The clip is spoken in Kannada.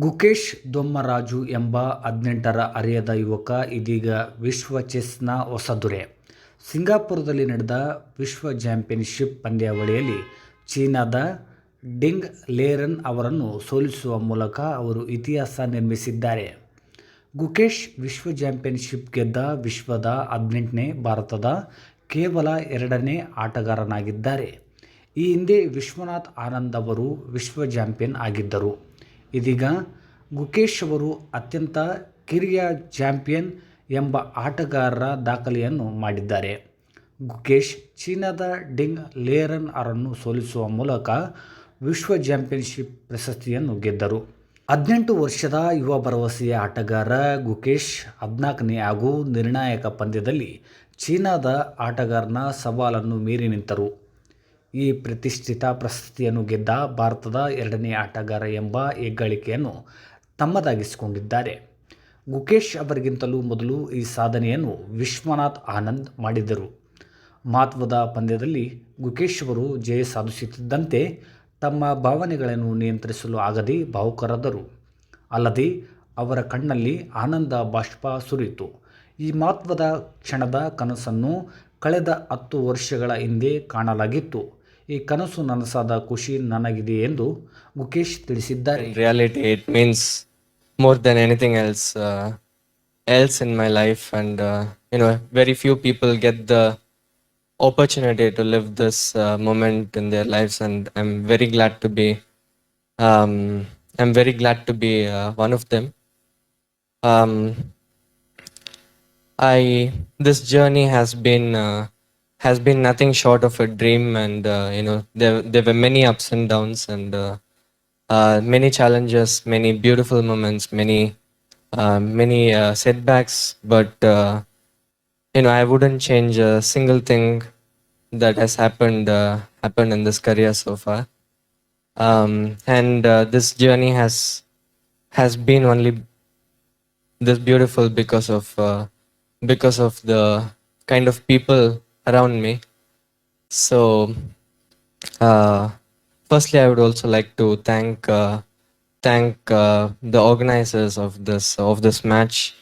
ಗುಕೇಶ್ ದೊಮ್ಮರಾಜು ಎಂಬ ಹದಿನೆಂಟರ ಅರಿಯದ ಯುವಕ ಇದೀಗ ವಿಶ್ವ ಚೆಸ್ನ ಹೊಸದುರೆ ಸಿಂಗಾಪುರದಲ್ಲಿ ನಡೆದ ವಿಶ್ವ ಚಾಂಪಿಯನ್ಶಿಪ್ ಪಂದ್ಯಾವಳಿಯಲ್ಲಿ ಚೀನಾದ ಡಿಂಗ್ ಲೇರನ್ ಅವರನ್ನು ಸೋಲಿಸುವ ಮೂಲಕ ಅವರು ಇತಿಹಾಸ ನಿರ್ಮಿಸಿದ್ದಾರೆ. ಗುಕೇಶ್ ವಿಶ್ವ ಚಾಂಪಿಯನ್ಶಿಪ್ ಗೆದ್ದ ವಿಶ್ವದ ಹದಿನೆಂಟನೇ ಭಾರತದ ಕೇವಲ ಎರಡನೇ ಆಟಗಾರನಾಗಿದ್ದಾರೆ. ಈ ಹಿಂದೆ ವಿಶ್ವನಾಥ್ ಆನಂದ್ ಅವರು ವಿಶ್ವ ಚಾಂಪಿಯನ್ ಆಗಿದ್ದರು. ಇದೀಗ ಗುಕೇಶ್ ಅವರು ಅತ್ಯಂತ ಕಿರಿಯ ಚಾಂಪಿಯನ್ ಎಂಬ ಆಟಗಾರರ ದಾಖಲೆಯನ್ನು ಮಾಡಿದ್ದಾರೆ. ಗುಕೇಶ್ ಚೀನಾದ ಡಿಂಗ್ ಲೇರನ್ ಅವರನ್ನು ಸೋಲಿಸುವ ಮೂಲಕ ವಿಶ್ವ ಚಾಂಪಿಯನ್ಶಿಪ್ ಪ್ರಶಸ್ತಿಯನ್ನು ಗೆದ್ದರು. ಹದಿನೆಂಟು ವರ್ಷದ ಯುವ ಭರವಸೆಯ ಆಟಗಾರ ಗುಕೇಶ್ ಹದಿನಾಲ್ಕನೇ ಹಾಗೂ ನಿರ್ಣಾಯಕ ಪಂದ್ಯದಲ್ಲಿ ಚೀನಾದ ಆಟಗಾರನ ಸವಾಲನ್ನು ಮೀರಿ ನಿಂತರು. ಈ ಪ್ರತಿಷ್ಠಿತ ಪ್ರಶಸ್ತಿಯನ್ನು ಗೆದ್ದ ಭಾರತದ ಎರಡನೇ ಆಟಗಾರ ಎಂಬ ಹೆಗ್ಗಳಿಕೆಯನ್ನು ತಮ್ಮದಾಗಿಸಿಕೊಂಡಿದ್ದಾರೆ. ಗುಕೇಶ್ ಅವರಿಗಿಂತಲೂ ಮೊದಲು ಈ ಸಾಧನೆಯನ್ನು ವಿಶ್ವನಾಥ್ ಆನಂದ್ ಮಾಡಿದ್ದರು ಮಹತ್ವದ ಪಂದ್ಯದಲ್ಲಿ ಗುಕೇಶ್ ಅವರು ಜಯ ಸಾಧಿಸುತ್ತಿದ್ದಂತೆ ತಮ್ಮ ಭಾವನೆಗಳನ್ನು ನಿಯಂತ್ರಿಸಲು ಆಗದೆ ಭಾವುಕರಾದರು. ಅಲ್ಲದೆ ಅವರ ಕಣ್ಣಲ್ಲಿ ಆನಂದ ಬಾಷ್ಪ ಸುರಿಯಿತು. ಈ ಮಹತ್ವದ ಕ್ಷಣದ ಕನಸನ್ನು ಕಳೆದ ಹತ್ತು ವರ್ಷಗಳ ಹಿಂದೆ ಕಾಣಲಾಗಿತ್ತು. ಈ ಕನಸು ನನಸಾದ ಖುಷಿ ನನಗಿದೆ ಎಂದು ಗುಕೇಶ್ ತಿಳಿಸಿದ್ದಾರೆ in it means more than anything else else in my life and you know very few people get the opportunity to live this uh, moment in their lives and i'm very glad to be um, i'm very glad to be uh, one of them um, i this journey has been uh, has been nothing short of a dream and uh, you know there there were many ups and downs and uh, uh, many challenges, many beautiful moments, many uh, many uh, setbacks. But you know, I wouldn't change a single thing that has happened happened in this career so far. Um, and this journey has has been only this beautiful because of because of the kind of people around me. So uh, firstly, I would also like to thank uh, thank uh, the organizers of this of this match,